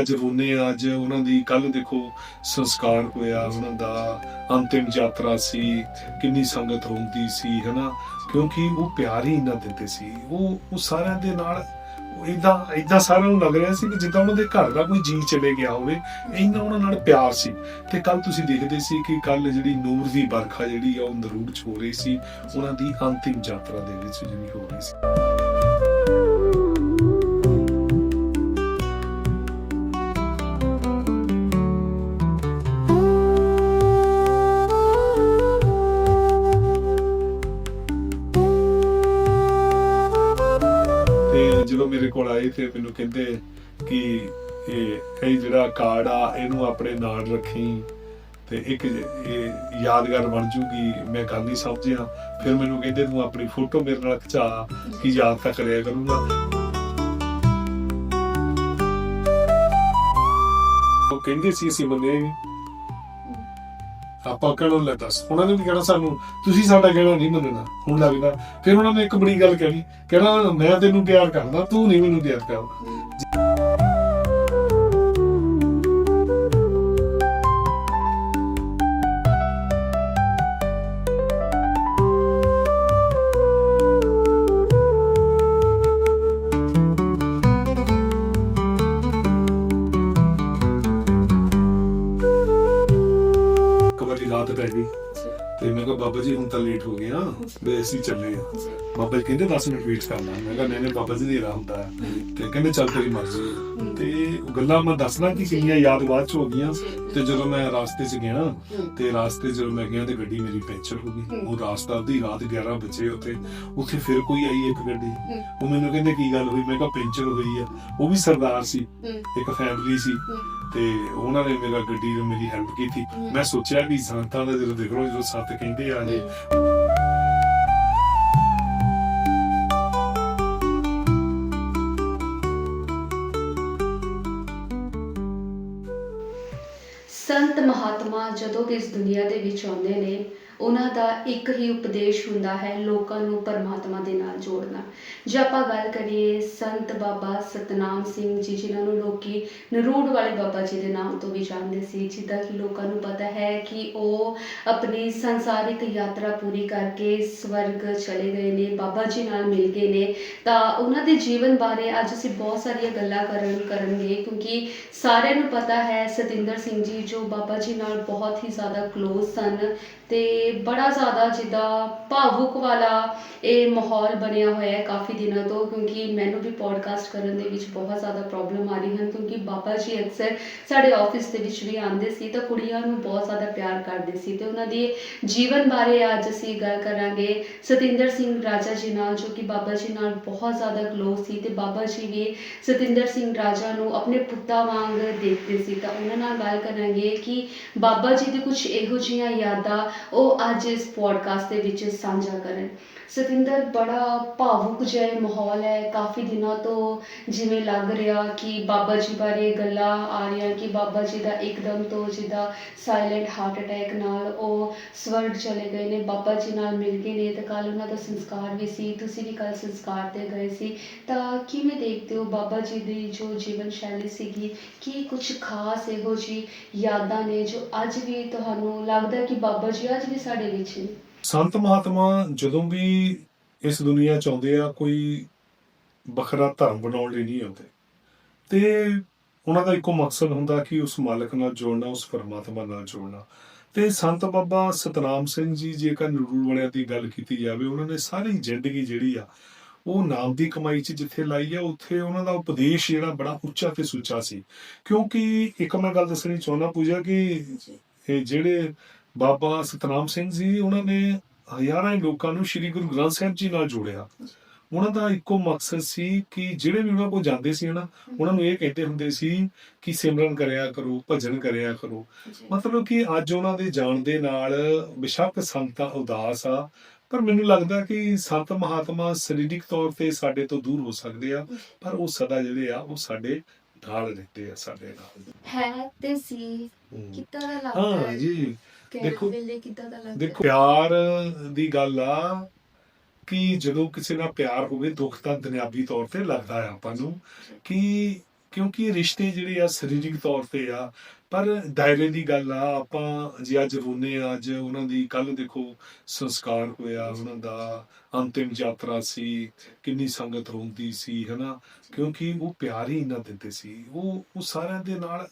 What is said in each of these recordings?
ਅੱਜ ਰੋਨੇ ਅੱਜ ਉਹਨਾਂ ਦੀ ਕੱਲ ਦੇਖੋ ਸੰਸਕਾਰ ਹੋਇਆ, ਉਹਨਾਂ ਦਾ ਅੰਤਿਮ ਯਾਤਰਾ ਸੀ, ਕਿੰਨੀ ਸੰਗਤ ਰੋਂਦੀ ਸੀ, ਹਨਾ? ਕਿਉਂਕਿ ਉਹ ਪਿਆਰ ਹੀ ਇੰਨਾ ਦਿੰਦੇ ਸੀ। ਉਹ ਉਹ ਸਾਰਿਆਂ ਦੇ ਨਾਲ ਇਦਾਂ ਇਦਾਂ ਸਾਰਿਆਂ ਨੂੰ ਲੱਗ ਰਿਹਾ ਸੀ ਕਿ ਜਿੱਦਾਂ ਉਹਨਾਂ ਦੇ ਘਰ ਦਾ ਕੋਈ ਜੀ ਚਲੇ ਗਿਆ ਹੋਵੇ ਇੰਨਾ ਉਹਨਾਂ ਨਾਲ ਪਿਆਰ ਸੀ। ਤੇ ਕੱਲ ਤੁਸੀਂ ਦੇਖਦੇ ਸੀ ਕਿ ਕੱਲ ਜਿਹੜੀ ਨੂਰ ਦੀ ਬਰਖਾ ਜਿਹੜੀ ਆ, ਉਹ ਨਰੂੜ ਚ ਹੋ ਰਹੀ ਸੀ, ਉਹਨਾਂ ਦੀ ਅੰਤਿਮ ਯਾਤਰਾ ਦੇ ਵਿੱਚ ਜਿਹੜੀ ਹੋ ਰਹੀ ਸੀ। ਕੋਲ ਆਏ ਤੇ ਮੈਨੂੰ ਕਹਿੰਦੇ ਕਿ ਇਹ ਇਹ ਜਿਹੜਾ ਕਾਰਡ ਆ, ਇਹਨੂੰ ਆਪਣੇ ਨਾਲ ਰੱਖੀ ਤੇ ਇੱਕ ਇਹ ਯਾਦਗਾਰ ਬਣ ਜੂਗੀ, ਮੈਂ ਗੱਲ ਨਹੀਂ ਸਮਝਿਆ। ਫਿਰ ਮੈਨੂੰ ਕਹਿੰਦੇ, ਤੂੰ ਆਪਣੀ ਫੋਟੋ ਮੇਰੇ ਨਾਲ ਖਿਚਾ ਕਿ ਯਾਦ ਤਾਂ ਕਰਿਆ ਕਰੂੰਗਾ। ਉਹ ਕਹਿੰਦੇ ਸੀ ਅਸੀਂ ਮੰਨਿਆ ਹੀ ਆਪਾਂ ਕਹਿਣਾ ਲੈ ਦੱਸ। ਉਹਨਾਂ ਨੇ ਵੀ ਕਹਿਣਾ ਸਾਨੂੰ, ਤੁਸੀਂ ਸਾਡਾ ਕਹਿਣਾ ਨਹੀਂ ਮੰਨਣਾ? ਹੁਣ ਲੱਗਦਾ ਫਿਰ ਉਹਨਾਂ ਨੇ ਇੱਕ ਬੜੀ ਗੱਲ ਕਹਿਣੀ, ਕਹਿਣਾ, ਮੈਂ ਤੈਨੂੰ ਪਿਆਰ ਕਰਦਾ, ਤੂੰ ਨਹੀਂ ਮੈਨੂੰ ਪਿਆਰ ਕਰਦਾ। ਬਾਬਾ ਜੀ ਹੁਣ ਤਾਂ ਲੇਟ ਹੋ ਗਏ ਆ। ਵੀ ਅਸੀਂ ਚੱਲੇ ਆ। ਬਾਬਾ ਜੀ ਕਹਿੰਦੇ 10 ਮਿੰਟ ਵੇਟ ਕਰਨਾ ਮੈਂ ਕਿਹਾ, ਨਹੀਂ ਨਹੀਂ, ਬਾਬਾ ਜੀ ਦੀ ਰਾਹ ਹੁੰਦਾ ਹੈ। ਤੇ ਕਹਿੰਦੇ, ਚੱਲ ਤੇਰੀ ਮਰਜ਼ੀ ਹੈ। ਤੇ ਉਹ ਗੱਲਾਂ ਮੈਂ ਦੱਸਣਾ ਕਿ ਕਿੰਨੀਆਂ ਯਾਦ ਬਾਅਦ ਚ ਹੋ ਗਈਆਂ। ਤੇ ਜਦੋਂ ਮੈਂ ਰਾਸਤੇ 'ਚ ਗਿਆ ਤੇ ਰਾਸਤੇ 'ਚ ਜਦੋਂ ਮੈਂ ਗਿਆ ਤੇ ਗੱਡੀ ਮੇਰੀ ਪੈਂਚਰ ਹੋ ਗਈ। ਉਹ ਰਾਸਤਾ ਦੀ ਰਾਤ 11 ਵਜੇ ਉੱਥੇ ਉੱਥੇ ਫਿਰ ਕੋਈ ਆਈ ਇੱਕ ਗੱਡੀ। ਉਹ ਮੈਨੂੰ ਕਹਿੰਦੇ ਕੀ ਗੱਲ ਹੋਈ? ਮੈਂ ਕਿਹਾ ਪੈਂਚਰ ਹੋਈ ਆ। ਉਹ ਵੀ ਸਰਦਾਰ ਸੀ ਇੱਕ ਫੈਮਿਲੀ ਸੀ। ਤੇ ਉਹਨਾਂ ਨੇ ਮੇਰਾ ਗੱਡੀ ਨੂੰ ਮੇਰੀ ਹੈਲਪ ਕੀਤੀ। ਮੈਂ ਸੋਚਿਆ ਵੀ ਸੰਤਾਂ ਦਾ ਜਦੋਂ ਦੇਖ ਲਓ ਜਦੋਂ ਸੱਤ ਕਹਿੰਦੇ ਆ ਜੇ। ਜਦੋਂ ਵੀ ਇਸ ਦੁਨੀਆ ਦੇ ਵਿੱਚ ਆਉਂਦੇ ਨੇ ਉਹਨਾਂ ਦਾ ਇੱਕ ਹੀ ਉਪਦੇਸ਼ ਹੁੰਦਾ ਹੈ ਲੋਕਾਂ ਨੂੰ ਪਰਮਾਤਮਾ ਦੇ ਨਾਲ ਜੋੜਨਾ। ਜੇ ਆਪਾਂ ਗੱਲ ਕਰੀਏ ਸੰਤ ਬਾਬਾ ਸਤਨਾਮ ਸਿੰਘ ਜੀ, ਜਿਨ੍ਹਾਂ ਨੂੰ ਲੋਕੀ ਨਰੂੜ ਵਾਲੇ ਬਾਬਾ ਜੀ ਦੇ ਨਾਮ ਤੋਂ ਵੀ ਜਾਣਦੇ ਸੀ, ਜਿੱਦਾਂ ਕਿ ਲੋਕਾਂ ਨੂੰ ਪਤਾ ਹੈ ਕਿ ਉਹ ਆਪਣੀ ਸੰਸਾਰਿਕ ਯਾਤਰਾ ਪੂਰੀ ਕਰਕੇ ਸਵਰਗ ਚਲੇ ਗਏ ਨੇ, ਬਾਬਾ ਜੀ ਨਾਲ ਮਿਲ ਗਏ ਨੇ, ਤਾਂ ਉਹਨਾਂ ਦੇ ਜੀਵਨ ਬਾਰੇ ਅੱਜ ਅਸੀਂ ਬਹੁਤ ਸਾਰੀਆਂ ਗੱਲਾਂ ਕਰਨ, ਕਰਨਗੇ, ਕਿਉਂਕਿ ਸਾਰਿਆਂ ਨੂੰ ਪਤਾ ਹੈ ਸਤਿੰਦਰ ਸਿੰਘ ਜੀ ਜੋ ਬਾਬਾ ਜੀ ਨਾਲ ਬਹੁਤ ਹੀ ਜ਼ਿਆਦਾ ক্লোਜ਼ ਸਨ ਤੇ ਬੜਾ ਜ਼ਿਆਦਾ ਜਿੱਦਾਂ ਭਾਵੁਕ ਵਾਲਾ ਇਹ ਮਾਹੌਲ ਬਣਿਆ ਹੋਇਆ ਹੈ ਕਾਫੀ ਦਿਨਾਂ ਤੋਂ, ਕਿਉਂਕਿ ਮੈਨੂੰ ਵੀ ਪੋਡਕਾਸਟ ਕਰਨ ਦੇ ਵਿੱਚ ਬਹੁਤ ਜ਼ਿਆਦਾ ਪ੍ਰੋਬਲਮ ਆ ਰਹੀ ਹਨ, ਕਿਉਂਕਿ ਬਾਬਾ ਜੀ ਅਕਸਰ ਸਾਡੇ ਆਫਿਸ ਦੇ ਵਿੱਚ ਵੀ ਆਉਂਦੇ ਸੀ ਤਾਂ ਕੁੜੀਆਂ ਨੂੰ ਬਹੁਤ ਜ਼ਿਆਦਾ ਪਿਆਰ ਕਰਦੇ ਸੀ ਤੇ ਉਹਨਾਂ ਦੇ ਜੀਵਨ ਬਾਰੇ ਅੱਜ ਅਸੀਂ ਗੱਲ ਕਰਾਂਗੇ ਸਤਿੰਦਰ ਸਿੰਘ ਰਾਜਾ ਜੀ ਨਾਲ, ਜੋ ਕਿ ਬਾਬਾ ਜੀ ਨਾਲ ਬਹੁਤ ਜ਼ਿਆਦਾ ਕਲੋਜ਼ ਸੀ ਤੇ ਬਾਬਾ ਜੀ ਵੀ ਸਤਿੰਦਰ ਸਿੰਘ ਰਾਜਾ ਨੂੰ ਆਪਣੇ ਪੁੱਤਾਂ ਵਾਂਗ ਦੇਖਦੇ ਸੀ। ਤਾਂ ਉਹਨਾਂ ਨਾਲ ਗੱਲ ਕਰਾਂਗੇ ਕਿ ਬਾਬਾ ਜੀ ਦੀ ਕੁਝ ਇਹੋ ਜਿਹੀਆਂ ਯਾਦਾਂ, ਉਹ ਉਹ ਅੱਜ ਇਸ ਪੋਡਕਾਸਟ ਦੇ ਵਿੱਚ ਸਾਂਝਾ ਕਰਨ। ਸਤਿੰਦਰ, ਬੜਾ ਭਾਵੁਕ ਜਿਹਾ ਮਾਹੌਲ ਹੈ। ਕਾਫੀ ਦਿਨਾਂ ਤੋਂ ਜਿਵੇਂ ਲੱਗ ਰਿਹਾ ਕਿ ਬਾਬਾ ਜੀ ਬਾਰੇ ਗੱਲਾਂ ਆ ਰਹੀਆਂ, ਕਿ ਬਾਬਾ ਜੀ ਦਾ ਇੱਕਦਮ ਤੋਂ ਜਿੱਦਾਂ ਸਾਇਲੈਂਟ ਹਾਰਟ ਅਟੈਕ ਨਾਲ ਉਹ ਸਵਰਗ ਚਲੇ ਗਏ ਨੇ, ਬਾਬਾ ਜੀ ਨਾਲ ਮਿਲ ਗਏ ਨੇ ਤੇ ਕੱਲ ਉਹਨਾਂ ਦਾ ਸੰਸਕਾਰ ਵੀ ਸੀ। ਤੁਸੀਂ ਵੀ ਕੱਲ ਸੰਸਕਾਰ ਤੇ ਗਏ ਸੀ। ਤਾਂ ਕਿਵੇਂ ਦੇਖਦੇ ਹੋ ਬਾਬਾ ਜੀ ਦੀ ਜੋ ਜੀਵਨ ਸ਼ੈਲੀ ਸੀਗੀ? ਕੀ ਕੁਝ ਖਾਸ ਇਹੋ ਜੀ ਯਾਦਾਂ ਨੇ ਜੋ ਅੱਜ ਵੀ ਤੁਹਾਨੂੰ ਲੱਗਦਾ ਕਿ ਬਾਬਾ ਜੀ ਅੱਜ ਵੀ ਸਾਡੇ ਵਿੱਚ ਨੇ? ਸੰਤ ਮਹਾਤਮਾ ਜਦੋਂ ਵੀ ਇਸ ਦੁਨੀਆ ਚ ਆਉਂਦੇ ਆ ਕੋਈ ਵੱਖਰਾ ਧਰਮ ਬਣਾਉਣ ਲਈ ਨਹੀਂ ਆਉਂਦੇ। ਤੇ ਉਹਨਾਂ ਦਾ ਇੱਕੋ ਮਕਸਦ ਹੁੰਦਾ ਕਿ ਉਸ ਮਾਲਕ ਨਾਲ ਜੋੜਨਾ ਉਸ ਪਰਮਾਤਮਾ ਨਾਲ ਜੋੜਨਾ। ਤੇ ਸੰਤ ਬਾਬਾ ਸਤਨਾਮ ਸਿੰਘ ਜੀ ਜੇਕਰ ਨਰੂੜ ਵਾਲਿਆਂ ਦੀ ਗੱਲ ਕੀਤੀ ਜਾਵੇ ਉਹਨਾਂ ਨੇ ਸਾਰੀ ਜ਼ਿੰਦਗੀ ਜਿਹੜੀ ਆ ਉਹ ਨਾਮ ਦੀ ਕਮਾਈ 'ਚ ਜਿੱਥੇ ਲਾਈ ਆ ਉੱਥੇ ਉਹਨਾਂ ਦਾ ਉਪਦੇਸ਼ ਜਿਹੜਾ ਬੜਾ ਉੱਚਾ ਤੇ ਸੁੱਚਾ ਸੀ। ਕਿਉਂਕਿ ਇੱਕ ਮੈਂ ਗੱਲ ਦੱਸਣੀ ਚਾਹੁੰਦਾ ਪੂਜਾ ਕਿ ਇਹ ਜਿਹੜੇ ਬਾਬਾ ਸਤਨਾਮ ਸਿੰਘ ਜੀ ਉਹਨਾਂ ਨੇ ਹਜ਼ਾਰਾਂ ਹੀ ਲੋਕਾਂ ਨੂੰ ਸ੍ਰੀ ਗੁਰੂ ਗ੍ਰੰਥ ਸਾਹਿਬ ਜੀ ਨਾਲ ਜੋੜਿਆ। ਉਹਨਾਂ ਦਾ ਇੱਕੋ ਮਕਸਦ ਸੀ ਕਿ ਜਿਹੜੇ ਵੀ ਉਹਨਾਂ ਕੋਲ ਜਾਂਦੇ ਸੀ ਨਾ ਉਹਨਾਂ ਨੂੰ ਇਹ ਕਹਿੰਦੇ ਹੁੰਦੇ ਸੀ ਕਿ ਸਿਮਰਨ ਕਰਿਆ ਕਰੋ ਭਜਨ ਕਰਿਆ ਕਰੋ। ਮਤਲਬ ਕਿ ਅੱਜ ਉਹਨਾਂ ਦੇ ਜਾਣ ਦੇ ਨਾਲ ਬਿਸ਼ੱਕ ਸੰਤਾਂ ਉਦਾਸ ਆ ਪਰ ਮੈਨੂੰ ਲੱਗਦਾ ਕਿ ਸੰਤ ਮਹਾਤਮਾ ਸਰੀਰਕ ਤੌਰ ਤੇ ਸਾਡੇ ਤੋਂ ਦੂਰ ਹੋ ਸਕਦੇ ਆ ਪਰ ਉਹ ਸਦਾ ਜਿਹੜੇ ਆ ਉਹ ਸਾਡੇ ਨਾਲ ਰਹਿੰਦੇ ਆ ਸਾਡੇ ਨਾਲ। ਹੈ ਤੇ ਸੀ। ਦਾ ਲੱਗਦਾ ਹਾਂ? ਜੀ। ਦੇਖੋ- ਵੇਲੇ ਕਿੱਦਾਂ ਦਾ ਲੱਗਦਾ? ਦੇਖੋ ਪਿਆਰ ਦੀ ਗੱਲ ਆ ਕਿ ਜਦੋਂ ਕਿਸੇ ਨਾਲ ਪਿਆਰ ਹੋਵੇ ਦੁੱਖ ਤਾਂ ਦੁਨਿਆਵੀ ਤੌਰ ਤੇ ਲੱਗਦਾ ਆ ਆਪਾਂ ਨੂੰ ਕਿ ਕਿਉਂਕਿ ਰਿਸ਼ਤੇ ਜਿਹੜੇ ਆ ਸਰੀਰਕ ਤੌਰ ਤੇ ਆ ਪਰ ਦਾਇਰੇ ਦੀ ਗੱਲ ਆ ਆਪਾਂ ਜੇ ਅੱਜ ਰੋਨੇ ਆ ਅੱਜ ਉਹਨਾਂ ਦੀ ਕੱਲ ਦੇਖੋ ਸੰਸਕਾਰ ਹੋਇਆ ਉਹਨਾਂ ਦਾ ਅੰਤਿਮ ਯਾਤਰਾ ਸੀ ਕਿੰਨੀ ਸੰਗਤ ਰੋਂਦੀ ਸੀ ਹਨਾ? ਕਿਉਂਕਿ ਉਹ ਪਿਆਰ ਹੀ ਇੰਨਾ ਦਿੰਦੇ ਸੀ ਉਹ ਉਹ ਸਾਰਿਆਂ ਦੇ ਨਾਲ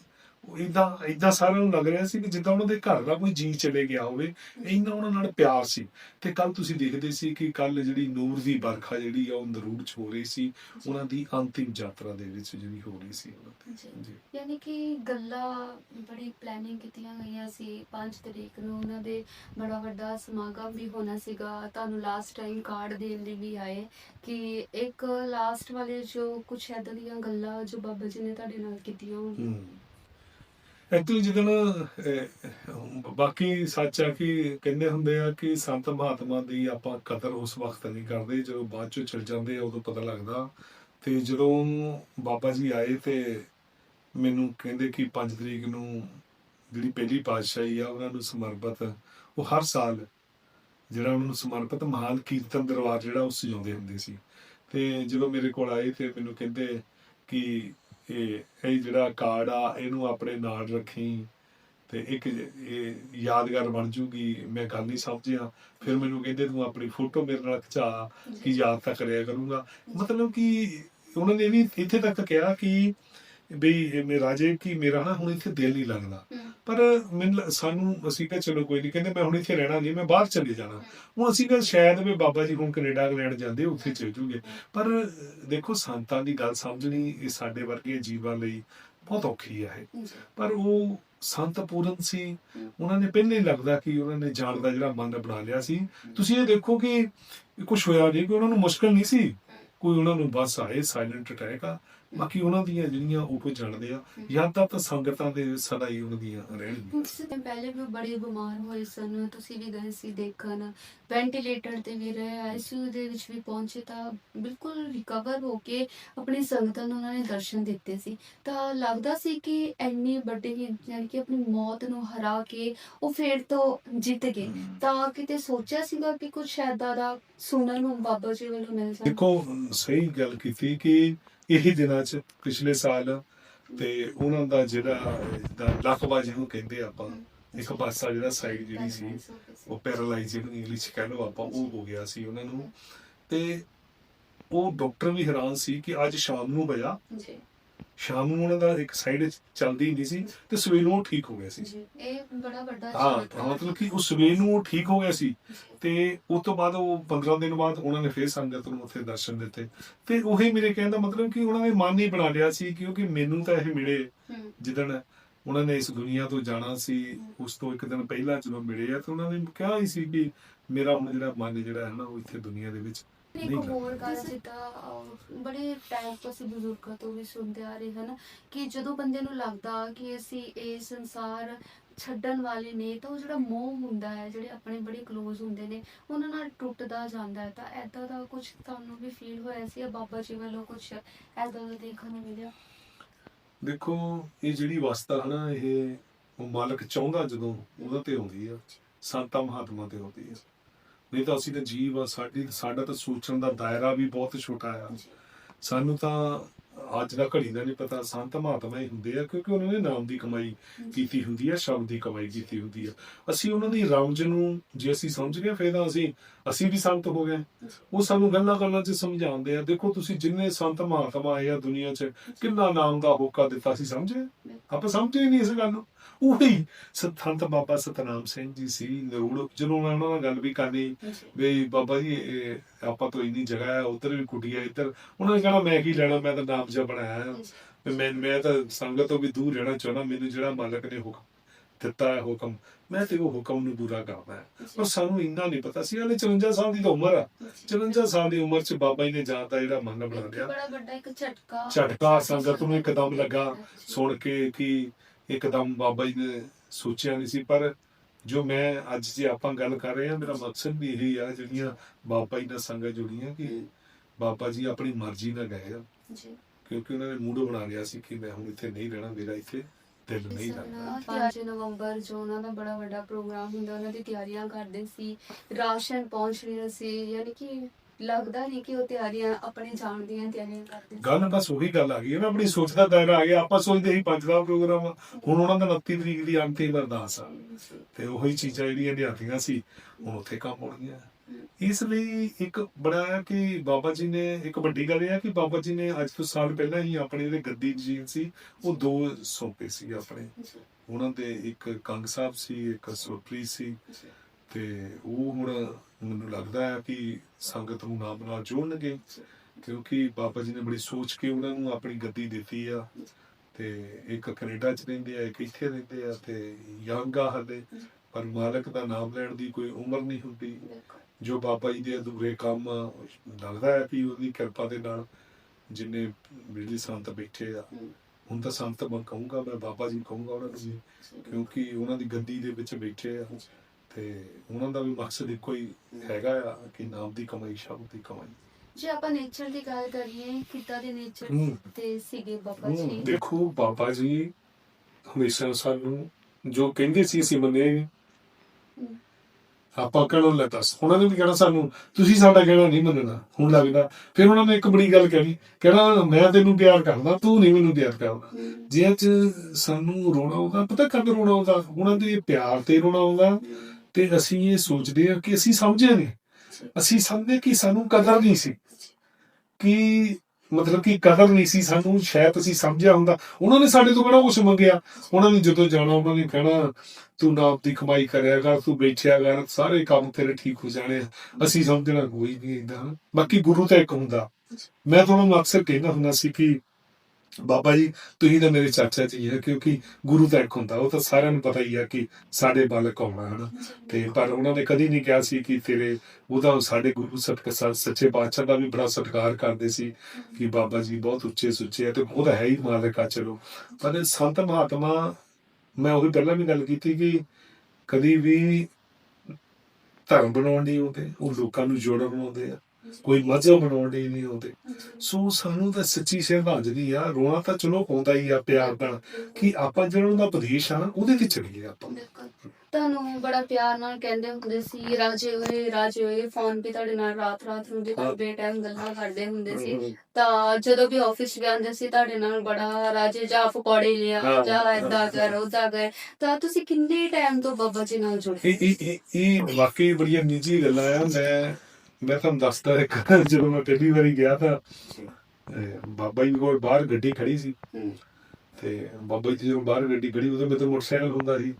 ਇਦਾਂ ਇਦਾਂ ਸਾਰਿਆਂ ਨੂੰ ਲੱਗ ਰਿਹਾ ਸੀ ਕਿ ਜਿੱਦਾਂ ਉਹਨਾਂ ਦੇ ਘਰ ਦਾ ਕੋਈ ਜੀ ਚਲੇ ਗਿਆ ਹੋਵੇ ਇੰਨਾ ਉਹਨਾਂ ਨਾਲ ਪਿਆਰ ਸੀ। ਤੇ ਕੱਲ ਤੁਸੀਂ ਦੇਖਦੇ ਸੀ ਕਿ ਕੱਲ ਜਿਹੜੀ ਨੂਰ ਦੀ ਬਰਖਾ ਜਿਹੜੀ ਆ ਉਹ ਨਰੂੜ ਚ ਹੋ ਰਹੀ ਸੀ। ਉਹਨਾਂ ਦੀ ਅੰਤਿਮ ਯਾਤਰਾ ਦੇ ਵਿੱਚ ਜਿਹੜੀ ਹੋ ਰਹੀ ਸੀ ਉਹਨਾਂ ਜੀ। ਜੀ। ਯਾਨੀ ਕਿ ਗੱਲਾਂ ਬੜੀ ਪਲੈਨਿੰਗ ਕੀਤੀਆਂ ਗਈਆਂ ਸੀ। 5 ਤਰੀਕ ਨੂੰ ਉਹਨਾਂ ਦੇ ਬੜਾ ਵੱਡਾ ਸਮਾਗਮ ਵੀ ਹੋਣਾ ਸੀਗਾ। ਤੁਹਾਨੂੰ ਲਾਸਟ ਟਾਈਮ ਕਾਰਡ ਦੇਣ ਲਈ ਵੀ ਆਏ ਕਿ ਇੱਕ ਲਾਸਟ ਵਾਲੇ ਜੋ ਕੁਝ ਐਦਾਂ ਦੀਆਂ ਗੱਲਾਂ ਜੋ ਬਾਬਾ ਜੀ ਨੇ ਤੁਹਾਡੇ ਨਾਲ ਕੀਤੀਆਂ ਹੋਣ। ਐਕਚੁਅਲੀ ਜਦੋਂ ਬਾਕੀ ਸੱਚ ਆ ਕਿ ਕਹਿੰਦੇ ਹੁੰਦੇ ਆ ਕਿ ਸੰਤ ਮਹਾਤਮਾ ਦੀ ਆਪਾਂ ਕਦਰ ਉਸ ਵਕਤ ਨਹੀਂ ਕਰਦੇ, ਜਦੋਂ ਬਾਅਦ ਚੋਂ ਚਲ ਜਾਂਦੇ ਆ, ਉਦੋਂ ਪਤਾ ਲੱਗਦਾ। ਤੇ ਜਦੋਂ ਬਾਬਾ ਜੀ ਆਏ ਤੇ ਮੈਨੂੰ ਕਹਿੰਦੇ ਕਿ 5 ਤਰੀਕ ਨੂੰ ਜਿਹੜੀ ਪਹਿਲੀ ਪਾਤਸ਼ਾਹੀ ਆ, ਉਹਨਾਂ ਨੂੰ ਸਮਰਪਿਤ, ਉਹ ਹਰ ਸਾਲ ਜਿਹੜਾ ਉਹਨਾਂ ਨੂੰ ਸਮਰਪਿਤ ਮਹਾਨ ਕੀਰਤਨ ਦਰਬਾਰ ਜਿਹੜਾ, ਉਹ ਸਜਾਉਂਦੇ ਹੁੰਦੇ ਸੀ। ਤੇ ਜਦੋਂ ਮੇਰੇ ਕੋਲ ਆਏ ਤੇ ਮੈਨੂੰ ਕਹਿੰਦੇ ਕਿ ਇਹ ਇਹ ਜਿਹੜਾ ਕਾਰਡ ਆ, ਇਹਨੂੰ ਆਪਣੇ ਨਾਲ ਰੱਖੀ ਤੇ ਇੱਕ ਇਹ ਯਾਦਗਾਰ ਬਣ ਜੂਗੀ। ਮੈਂ ਗੱਲ ਨਹੀਂ ਸਮਝਿਆ। ਫਿਰ ਮੈਨੂੰ ਕਹਿੰਦੇ, ਤੂੰ ਆਪਣੀ ਫੋਟੋ ਮੇਰੇ ਨਾਲ ਖਿਚਾ ਕਿ ਯਾਦ ਤਾਂ ਕਰਿਆ ਕਰੂੰਗਾ। ਮਤਲਬ ਕਿ ਉਹਨਾਂ ਨੇ ਵੀ ਇੱਥੇ ਤੱਕ ਕਿਹਾ ਕਿ ਵੀ ਰਾਜੇ ਕਿ ਮੇਰਾ ਨਾ ਹੁਣ ਇੱਥੇ ਦਿਲ ਨਹੀਂ ਲੱਗਦਾ। ਪਰ ਮੈਨੂੰ ਸਾਨੂੰ ਅਸੀਂ ਕਿਹਾ ਚਲੋ ਕੋਈ ਨਹੀਂ ਕਹਿੰਦੇ ਮੈਂ ਹੁਣ ਇੱਥੇ ਰਹਿਣਾ ਨਹੀਂ ਮੈਂ ਬਾਹਰ ਚਲੇ ਜਾਣਾ। ਹੁਣ ਅਸੀਂ ਕਿਹਾ ਸ਼ਾਇਦ ਵੀ ਬਾਬਾ ਜੀ ਹੁਣ ਕੈਨੇਡਾ ਇੰਗਲੈਂਡ ਜਾਂਦੇ ਉੱਥੇ ਚਲ ਜੂਗੇ ਪਰ ਦੇਖੋ ਸੰਤਾਂ ਦੀ ਗੱਲ ਸਮਝਣੀ ਇਹ ਸਾਡੇ ਵਰਗੇ ਜੀਵਾਂ ਲਈ ਬਹੁਤ ਔਖੀ ਹੈ ਪਰ ਉਹ ਸੰਤ ਪੂਰਨ ਸੀ। ਉਹਨਾਂ ਨੇ ਪਹਿਲੇ ਲੱਗਦਾ ਕਿ ਉਹਨਾਂ ਨੇ ਜਾਣ ਦਾ ਜਿਹੜਾ ਮਨ ਬਣਾ ਲਿਆ ਸੀ। ਤੁਸੀਂ ਇਹ ਦੇਖੋ ਕਿ ਕੁਝ ਹੋਇਆ ਨਹੀਂ ਕਿ ਉਹਨਾਂ ਨੂੰ ਮੁਸ਼ਕਲ ਨਹੀਂ ਸੀ। ਕੋਈ ਉਹਨਾਂ ਨੂੰ ਬਸ ਆਏ ਸਾਇਲੈਂਟ ਅਟੈਕ ਆ। ਬਾਕੀ ਉਹਨਾਂ ਦੀਆਂ ਜਿਹੜੀਆਂ ਉਹ ਜਾਣਦੇ ਆ ਯਾਦਾਂ ਤਾਂ ਸੰਗਤਾਂ ਦੇ ਸਦਾ ਹੀ ਉਹਨਾਂ ਦੀਆਂ ਰਹਿਣਗੀਆਂ ਦਿਨ ਪਹਿਲੇ ਵੀ ਬੜੇ ਬਿਮਾਰ ਹੋਏ ਸਨ ਤੁਸੀਂ ਵੀ ਗਏ ਸੀ ਦੇਖਣ। ਵੈਂਟੀਲੇਟਰ ਤੇ ਵੀ ਰਹੇ ਆਈਸੀਯੂ ਦੇ ਵਿੱਚ ਵੀ ਪਹੁੰਚੇ ਤਾਂ ਬਿਲਕੁਲ ਰਿਕਵਰ ਹੋ ਕੇ ਆਪਣੀ ਸੰਗਤਾਂ ਨੂੰ ਉਹਨਾਂ ਨੇ ਦਰਸ਼ਨ ਦਿੱਤੇ ਸੀ। ਤਾਂ ਲੱਗਦਾ ਸੀ ਕਿ ਇੰਨੀ ਵੱਡੀ ਯਾਨੀ ਕਿ ਆਪਣੀ ਮੌਤ ਨੂੰ ਹਰਾ ਕੇ ਉਹ ਫੇਰ ਤੋਂ ਜਿੱਤ ਗਏ। ਤਾਂ ਕਿਤੇ ਸੋਚਿਆ ਸੀਗਾ ਕਿ ਕੁਝ ਐਦਾਂ ਦਾ ਸੁਣਨ ਨੂੰ ਬਾਬਾ ਜੀ ਵੱਲੋਂ ਮਿਲ ਜਾਏ ਦੇਖੋ ਸਹੀ ਗੱਲ ਕੀਤੀ ਕਿ ਇਹੀ ਦਿਨਾਂ 'ਚ ਪਿਛਲੇ ਸਾਲ ਤੇ ਉਹਨਾਂ ਦਾ ਜਿਹੜਾ ਦਾ ਲਕਵਾ ਜਿਹਨੂੰ ਕਹਿੰਦੇ ਆਪਾਂ, ਇੱਕ ਪਾਸਾ ਜਿਹੜਾ ਸਾਈਡ ਜਿਹੜੀ ਸੀ, ਉਹ ਪੈਰਾਲਾਈਜ਼ ਜਿਹਨੂੰ ਇੰਗਲਿਸ਼ ਕਹਿ ਲਓ ਆਪਾਂ, ਉਹ ਹੋ ਗਿਆ ਸੀ ਉਹਨਾਂ ਨੂੰ। ਤੇ ਉਹ ਡਾਕਟਰ ਵੀ ਹੈਰਾਨ ਸੀ ਕਿ ਅੱਜ ਸ਼ਾਮ ਨੂੰ ਹੋਇਆ ਜੀ। ਸ਼ਾਮ ਨੂੰ ਉਹਨਾਂ ਦਾ ਇੱਕ ਸਾਈਡ ਚੱਲਦੀ ਨਹੀਂ ਸੀ ਤੇ ਸਵੇਰ ਨੂੰ ਉਹ ਠੀਕ ਹੋ ਗਿਆ ਸੀ। ਇਹ ਬੜਾ ਵੱਡਾ ਹਾਂ ਮਤਲਬ ਕਿ ਉਹ ਸਵੇਰ ਨੂੰ ਉਹ ਠੀਕ ਹੋ ਗਿਆ ਸੀ ਤੇ ਉਸ ਤੋਂ ਬਾਅਦ ਉਹ 15 ਦਿਨ ਬਾਅਦ ਉਹਨਾਂ ਨੇ ਫੇਰ ਸੰਗਤ ਨੂੰ ਉੱਥੇ ਦਰਸ਼ਨ ਦਿੱਤੇ। ਤੇ ਉਹੀ ਮੇਰੇ ਕਹਿਣ ਦਾ ਮਤਲਬ ਕਿ ਉਹਨਾਂ ਨੇ ਮਨ ਹੀ ਬਣਾ ਲਿਆ ਸੀ ਕਿਉਂਕਿ ਮੈਨੂੰ ਤਾਂ ਇਹ ਮਿਲੇ ਜਿੱਦਣ ਉਹਨਾਂ ਨੇ ਇਸ ਦੁਨੀਆ ਤੋਂ ਜਾਣਾ ਸੀ ਉਸ ਤੋਂ ਇੱਕ ਦਿਨ ਪਹਿਲਾਂ ਜਦੋਂ ਮਿਲੇ ਆ ਤਾਂ ਉਹਨਾਂ ਨੇ ਕਿਹਾ ਹੀ ਸੀ ਕਿ ਮੇਰਾ ਹੁਣ ਜਿਹੜਾ ਮਨ ਜਿਹੜਾ ਹੈ ਨਾ ਉਹ ਇੱਥੇ ਦੁਨੀਆ ਦੇ ਵਿੱਚ ਇੱਕ ਨਹੀਂ ਹੋਰ ਗੱਲ ਜਿੱਦਾਂ ਅਹ, ਬੜੇ ਟਾਈਮ ਤੋਂ ਅਸੀਂ ਬਜ਼ੁਰਗਾਂ ਤੋਂ ਵੀ ਸੁਣਦੇ ਆ ਰਹੇ ਹਨ ਕਿ ਜਦੋਂ ਬੰਦੇ ਨੂੰ ਲੱਗਦਾ ਕਿ ਅਸੀਂ ਇਹ ਸੰਸਾਰ ਛੱਡਣ ਵਾਲੇ ਨੇ ਤਾਂ ਉਹ ਜਿਹੜਾ ਮੋਹ ਹੁੰਦਾ ਹੈ ਜਿਹੜੇ ਆਪਣੇ ਬੜੇ ক্লোਜ਼ ਹੁੰਦੇ ਨੇ ਉਹਨਾਂ ਨਾਲ ਟੁੱਟਦਾ ਜਾਂਦਾ ਹੈ। ਤਾਂ ਐਦਾਂ ਦਾ ਕੁਝ ਤੁਹਾਨੂੰ ਵੀ ਫੀਲ ਹੋਇਆ ਸੀ ਜਾਂ ਬਾਬਾ ਜੀ ਵੱਲੋਂ ਕੁਝ ਐਦਾਂ ਦਾ ਦੇਖਣ ਨੂੰ ਮਿਲਿਆ? ਦੇਖੋ ਇਹ ਜਿਹੜੀ ਅਵਸਥਾ ਹੈ ਨਾ ਇਹ ਉਹ ਮਾਲਕ ਚਾਹੁੰਦਾ ਜਦੋਂ ਉਹਦੇ ਤੇ ਆਉਂਦੀ ਆ ਸੰਤਾਂ ਮਹਾਤਮਾ ਤੇ ਆਉਂਦੀ ਆ। ਨਹੀਂ ਤਾਂ ਅਸੀਂ ਤਾਂ ਜੀਵ ਆ ਸਾਡੀ ਸਾਡਾ ਤਾਂ ਸੋਚਣ ਦਾ ਦਾਇਰਾ ਵੀ ਬਹੁਤ ਛੋਟਾ ਆ। ਸਾਨੂੰ ਤਾਂ ਅੱਜ ਦਾ ਘੜੀ ਦਾ ਨਹੀਂ ਪਤਾ ਸੰਤ ਮਹਾਤਮਾ ਹੀ ਹੁੰਦੇ ਆ ਕਿਉਂਕਿ ਉਹਨਾਂ ਨੇ ਨਾਮ ਦੀ ਕਮਾਈ ਕੀਤੀ ਹੁੰਦੀ ਆ ਸ਼ਬਦ ਦੀ ਕਮਾਈ ਕੀਤੀ ਹੁੰਦੀ ਆ। ਅਸੀਂ ਉਹਨਾਂ ਦੀ ਰਮਜ ਨੂੰ ਜੇ ਅਸੀਂ ਸਮਝ ਗਏ ਫਿਰ ਤਾਂ ਅਸੀਂ ਅਸੀਂ ਵੀ ਸੰਤ ਹੋ ਗਏ। ਉਹ ਸਾਨੂੰ ਗੱਲਾਂ ਗੱਲਾਂ 'ਚ ਸਮਝਾਉਂਦੇ ਆ ਦੇਖੋ ਤੁਸੀਂ ਜਿੰਨੇ ਸੰਤ ਮਹਾਤਮਾ ਆਏ ਆ ਦੁਨੀਆ 'ਚ ਕਿੰਨਾ ਨਾਮ ਦਾ ਹੋਕਾ ਦਿੱਤਾ ਸੀ ਸਮਝੇ? ਆਪਾਂ ਸਮਝੇ ਹੀ ਨਹੀਂ ਇਸ ਗੱਲ ਨੂੰ। ਉਹੀ ਸੰਤ ਬਾਬਾ ਸਤਨਾਮ ਸਿੰਘ ਜੀ ਸੀ ਨਰੂੜ ਜਦੋਂ ਉਹਨਾਂ ਨਾਲ ਗੱਲ ਵੀ ਕਰਨੀ ਵੀ ਬਾਬਾ ਜੀ ਆਪਾਂ ਤੋਂ ਇੰਨੀ ਜਗ੍ਹਾ ਹੈ ਉਧਰ ਵੀ ਕੁਟੀਆ ਇੱਧਰ। ਉਹਨਾਂ ਨੇ ਕਹਿਣਾ ਮੈਂ ਕੀ ਲੈਣਾ ਮੈਂ ਤਾਂ ਨਾਮ ਜਿਹਾ ਬਣਾਇਆ ਹੈ। ਵੀ ਮੈਂ ਮੈਂ ਤਾਂ ਸੰਗਤ ਤੋਂ ਵੀ ਦੂਰ ਰਹਿਣਾ ਚਾਹੁੰਦਾ ਮੈਨੂੰ ਜਿਹੜਾ ਮਾਲਕ ਨੇ ਹੁਕਮ ਦਿੱਤਾ ਹੈ ਹੁਕਮ ਮੈਂ ਤੇ ਉਹ ਹੁਕਮ ਨੂੰ ਪੂਰਾ ਕਰਨਾ ਹੈ। ਪਰ ਸਾਨੂੰ ਇੰਨਾ ਨਹੀਂ ਪਤਾ ਸੀ ਹਲੇ 54 ਸਾਲ ਦੀ ਤਾਂ ਉਮਰ ਆ। 54 ਸਾਲ ਦੀ ਉਮਰ 'ਚ ਬਾਬਾ ਜੀ ਨੇ ਜਾਂ ਤਾਂ ਜਿਹੜਾ ਮਨ ਬਣਾ ਲਿਆ। ਬੜਾ ਵੱਡਾ ਇੱਕ ਝਟਕਾ। ਝਟਕਾ ਸੰਗਤ ਨੂੰ ਇੱਕਦਮ ਲੱਗਾ। ਸੁਣ ਕੇ ਕਿ ਇੱਕਦਮ ਬਾਬਾ ਜੀ ਨੇ ਸੋਚਿਆ ਨਹੀਂ ਸੀ ਪਰ ਜੋ ਮੈਂ ਅੱਜ ਜੇ ਆਪਾਂ ਗੱਲ ਕਰ ਰਹੇ ਹਾਂ ਮੇਰਾ ਮਕਸਦ ਵੀ ਇਹੀ ਆ ਜਿਹੜੀਆਂ ਬਾਬਾ ਜੀ ਨਾਲ ਸੰਗਤ ਜੁੜੀਆਂ ਕਿ ਬਾਬਾ ਜੀ ਆਪਣੀ ਮਰਜ਼ੀ ਨਾਲ ਗਏ ਆ। ਜੀ। ਕਿਉਂਕਿ ਉਹਨਾਂ ਨੇ ਮੂਡ ਬਣਾ ਲਿਆ ਸੀ ਕਿ ਮੈਂ ਹੁਣ ਇੱਥੇ ਨਹੀਂ ਰਹਿਣਾ ਮੇਰਾ ਇੱਥੇ ਦਿਲ ਨਹੀਂ ਲੱਗਦਾ। 5 ਨਵੰਬਰ ਜੋ ਉਹਨਾਂ ਦਾ ਬੜਾ ਵੱਡਾ ਪ੍ਰੋਗਰਾਮ ਹੁੰਦਾ ਉਹਨਾਂ ਦੀ ਤਿਆਰੀਆਂ ਕਰਦੇ ਸੀ ਰਾਸ਼ਨ ਪਹੁੰਚ ਰਿਹਾ ਸੀ ਯਾਨੀ ਕਿ ਲੱਗਦਾ ਨਹੀਂ ਕਿ ਉਹ ਤਿਆਰੀਆਂ ਆਪਣੇ ਜਾਣ ਦੀਆਂ ਤਿਆਰੀਆਂ ਕਰਦੇ ਗੱਲ ਬਸ ਉਹੀ ਗੱਲ ਆ ਗਈ ਹੈ ਨਾ ਆਪਣੀ ਸੋਚ ਦਾ ਦਾਇਰਾ ਆ ਗਿਆ ਆਪਾਂ ਸੋਚਦੇ ਸੀ ਪੰਜ ਦਾ ਪ੍ਰੋਗਰਾਮ ਆ। ਹੁਣ ਉਹਨਾਂ ਦਾ 29 ਤਰੀਕ ਦੀ ਅੰਤਿਮ ਅਰਦਾਸ ਆ। ਤੇ ਉਹੀ ਚੀਜ਼ਾਂ ਜਿਹੜੀਆਂ ਲਿਆਂਦੀਆਂ ਸੀ ਹੁਣ ਉੱਥੇ ਕੰਮ ਹੋਣਗੀਆਂ ਇਸ ਲਈ ਇੱਕ ਬੜਾ ਹੈ ਕਿ ਬਾਬਾ ਜੀ ਨੇ ਇੱਕ ਵੱਡੀ ਗੱਲ ਇਹ ਹੈ ਕਿ ਬਾਬਾ ਜੀ ਨੇ ਅੱਜ ਤੋਂ ਸਾਲ ਪਹਿਲਾਂ ਹੀ ਆਪਣੇ ਜਿਹੜੇ ਗੱਦੀ ਜੀ ਸੀ ਉਹ ਦੋ ਸੌਂਪੇ ਸੀ ਆਪਣੇ। ਉਹਨਾਂ ਦੇ ਇੱਕ ਕੰਗ ਸਾਹਿਬ ਸੀ ਇੱਕ ਸੁਰਪ੍ਰੀਤ ਸੀ। ਤੇ ਉਹ ਹੁਣ ਮੈਨੂੰ ਲੱਗਦਾ ਹੈ ਕਿ ਸੰਗਤ ਨੂੰ ਨਾਮ ਨਾਲ ਜੋੜਨਗੇ, ਕਿਉਂਕਿ ਬਾਬਾ ਜੀ ਨੇ ਬੜੀ ਸੋਚ ਕੇ ਉਹਨਾਂ ਨੂੰ ਆਪਣੀ ਗੱਦੀ ਦਿੱਤੀ ਆ ਤੇ ਇੱਕ ਕੈਨੇਡਾ ਚ ਰਹਿੰਦੇ ਆ, ਇੱਕ ਇੱਥੇ ਰਹਿੰਦੇ ਆ ਤੇ ਯੰਗ ਆ ਹਲੇ, ਪਰ ਮਾਲਕ ਦਾ ਨਾਮ ਲੈਣ ਦੀ ਕੋਈ ਉਮਰ ਨਹੀਂ ਹੁੰਦੀ। ਜੋ ਬਾਬਾ ਜੀ ਦੇ ਅਧੂਰੇ ਕੰਮ ਲੱਗਦਾ ਹੈ ਕਿ ਉਹਦੀ ਕਿਰਪਾ ਦੇ ਨਾਲ ਜਿੰਨੇ ਬਿਜਲੀ ਸੰਤ ਬੈਠੇ ਆ, ਹੁਣ ਤਾਂ ਸੰਤ ਮੈਂ ਕਹੂੰਗਾ, ਮੈਂ ਬਾਬਾ ਜੀ ਕਹੂੰਗਾ ਉਹਨਾਂ ਨੂੰ ਕਿਉਂਕਿ ਉਹਨਾਂ ਦੀ ਗੱਦੀ ਦੇ ਵਿੱਚ ਬੈਠੇ ਆ ਤੇ ਉਹਨਾਂ ਦਾ ਵੀ ਮਕਸਦ ਇੱਕੋ ਹੀ ਹੈਗਾ ਆ ਕਿ ਨਾਮ ਦੀ ਕਮਾਈ ਸ਼ਬਦ ਦੀ ਕਮਾਈ। ਜੇ ਆਪਾਂ ਨੇਚਰ ਦੀ ਗੱਲ ਕਰੀਏ ਕਿੱਦਾਂ ਦੇ ਨੇਚਰ ਹੂੰ। ਤੇ ਸੀਗੇ ਬਾਬਾ ਹੂੰ, ਜੀ? ਦੇਖੋ ਬਾਬਾ ਜੀ ਹਮੇਸ਼ਾ ਸਾਨੂੰ ਜੋ ਕਹਿੰਦੇ ਸੀ ਅਸੀਂ ਮੰਨਿਆ ਹੀ ਨਹੀਂ। ਹੂੰ। ਆਪਾਂ ਕਹਿਣਾ ਲੈ ਦੱਸ? ਉਹਨਾਂ ਨੇ ਵੀ ਕਹਿਣਾ ਸਾਨੂੰ ਤੁਸੀਂ ਸਾਡਾ ਕਹਿਣਾ ਨਹੀਂ ਮੰਨਣਾ? ਹੁਣ ਲੱਗਦਾ। ਫਿਰ ਉਹਨਾਂ ਨੇ ਇੱਕ ਬੜੀ ਗੱਲ ਕਹਿਣੀ ਕਹਿਣਾ ਮੈਂ ਤੈਨੂੰ ਪਿਆਰ ਕਰਦਾ ਤੂੰ ਨਹੀਂ ਮੈਨੂੰ ਪਿਆਰ ਕਰਦਾ। ਜੇ ਸਾਨੂੰ ਰੋਣਾ ਆਉਂਦਾ ਪਤਾ ਕਦ ਰੋਣਾ ਆਉਂਦਾ? ਉਹਨਾਂ ਦੇ ਪਿਆਰ ਤੇ ਰੋਣਾ ਆਉਂਦਾ। ਤੇ ਅਸੀਂ ਇਹ ਸੋਚਦੇ ਹਾਂ ਕਿ ਅਸੀਂ ਸਮਝੇ ਨਹੀਂ। ਅਸੀਂ ਸਮਝਦੇ ਕਿ ਸਾਨੂੰ ਕਦਰ ਨਹੀਂ ਸੀ। ਕਿ ਮਤਲਬ ਕਿ ਕਦਰ ਨਹੀਂ ਸੀ, ਸਾਨੂੰ ਸ਼ਾਇਦ ਅਸੀਂ ਸਮਝਿਆ ਹੁੰਦਾ। ਉਹਨਾਂ ਨੇ ਸਾਡੇ ਤੋਂ ਕਿਹੜਾ ਕੁਝ ਮੰਗਿਆ। ਉਹਨਾਂ ਨੇ ਜਦੋਂ ਜਾਣਾ, ਉਹਨਾਂ ਨੇ ਕਹਿਣਾ, ਤੂੰ ਨਾਮ ਦੀ ਕਮਾਈ ਕਰਿਆ ਕਰ, ਤੂੰ ਬੈਠਿਆ ਕਰ, ਸਾਰੇ ਕੰਮ ਤੇਰੇ ਠੀਕ ਹੋ ਜਾਣੇ ਅਸੀਂ ਸਮਝਣਾ ਕੋਈ ਨਹੀਂ ਇਦਾਂ ਬਾਕੀ ਗੁਰੂ ਤਾਂ ਇੱਕ ਹੁੰਦਾ। ਮੈਂ ਤੁਹਾਨੂੰ ਨੂੰ ਅਕਸਰ ਕਹਿੰਦਾ ਹੁੰਦਾ ਸੀ ਕਿ ਬਾਬਾ ਜੀ, ਤੁਸੀਂ ਤਾਂ ਮੇਰੇ ਚਾਚਾ ਜੀ ਹੈ ਕਿਉਂਕਿ ਗੁਰੂ ਤਾਂ ਇੱਕ ਹੁੰਦਾ, ਉਹ ਤਾਂ ਸਾਰਿਆਂ ਨੂੰ ਪਤਾ ਹੀ ਹੈ ਕਿ ਸਾਡੇ ਬਾਲਕ ਆਉਣਾ ਹੈ ਨਾ ਤੇ ਪਰ ਉਹਨਾਂ ਨੇ ਕਦੀ ਨਹੀਂ ਕਿਹਾ ਸੀ ਕਿ ਤੇਰੇ, ਉਹਦਾ ਸਾਡੇ ਗੁਰੂ ਸਤਿ ਸੱਚੇ ਬਾਦਸ਼ਾਹ ਦਾ ਵੀ ਬੜਾ ਸਤਿਕਾਰ ਕਰਦੇ ਸੀ ਕਿ ਬਾਬਾ ਜੀ ਬਹੁਤ ਉੱਚੇ ਸੁੱਚੇ ਆ ਤੇ ਉਹਦਾ ਹੈ ਹੀ ਮਾਲਕ ਆ, ਚਲੋ। ਪਰ ਸੰਤ ਮਹਾਤਮਾ, ਮੈਂ ਉਹ ਪਹਿਲਾਂ ਵੀ ਗੱਲ ਕੀਤੀ ਕਿ ਕਦੀ ਵੀ ਧਰਮ ਬਣਾਉਣ ਦੀ ਆਉਂਦੇ, ਉਹ ਲੋਕਾਂ ਨੂੰ ਜੋੜਨ ਆਉਂਦੇ ਆ। ਕੋਈ ਮਜ਼ਹਬ ਬਣਾਉਣ ਲਈ ਨਹੀਂ ਆਉਂਦੇ। ਸੋ ਸਾਨੂੰ ਤਾਂ ਸੱਚੀ ਸ਼ਰਧਾਂਜਲੀ ਆ ਰੋਣਾ ਤਾਂ ਚਲੋ ਆਉਂਦਾ ਹੀ ਆ ਪਿਆਰ ਨਾਲ ਕਿ ਆਪਾਂ ਜਿਹੜਾ ਉਹਦਾ ਉਪਦੇਸ਼ ਆ ਨਾ ਉਹਦੇ ਤੇ ਚੱਲੀਏ ਆਪਾਂ। ਤੁਹਾਨੂੰ ਬੜਾ ਪਿਆਰ ਨਾਲ ਕਹਿੰਦੇ ਹੁੰਦੇ ਸੀ ਰਾਜੇ ਹੋਏ ਰਾਜੇ ਹੋਏ ਫੋਨ ਤੇ ਤੁਹਾਡੇ ਨਾਲ ਰਾਤ ਰਾਤ ਨੂੰ ਦੇ ਹਾਂ। ਬੇਟਾਈਮ ਗੱਲਾਂ ਕਰਦੇ ਹੁੰਦੇ ਸੀ। ਤਾਂ ਜਦੋਂ ਵੀ ਆਫਿਸ ਵੀ ਆਉਂਦੇ ਸੀ ਤੁਹਾਡੇ ਨਾਲ ਬੜਾ ਰਾਜੇ ਜਾ ਪਕੌੜੇ ਲਿਆ ਜਾ ਏਦਾਂ ਕਰ ਉਦਾਂ ਕਰ। ਤਾਂ ਤੁਸੀਂ ਕਿੰਨੇ ਟਾਈਮ ਤੋਂ ਬਾਬਾ ਜੀ ਨਾਲ ਜੁੜੇ? ਇਹ ਇਹ ਇਹ- ਇਹ ਵਾਕਈ ਬੜੀਆਂ ਨਿੱਜੀ ਗੱਲਾਂ ਆ ਮੈਂ ਮੈਂ ਤੁਹਾਨੂੰ ਦੱਸਦਾ ਇੱਕ ਜਦੋਂ ਮੈਂ ਪਹਿਲੀ ਵਾਰੀ ਗਿਆ ਤਾਂ ਬਾਬਾ ਜੀ ਕੋਲ ਬਾਹਰ ਗੱਡੀ ਖੜੀ ਸੀ। ਤੇ ਬਾਬਾ ਜੀ ਜਦੋਂ ਬਾਹਰ ਗੱਡੀ ਖੜੀ ਉਹਦੇ ਮੇਰੇ ਮੋਟਰਸਾਈਕਲ ਹੁੰਦਾ ਸੀ।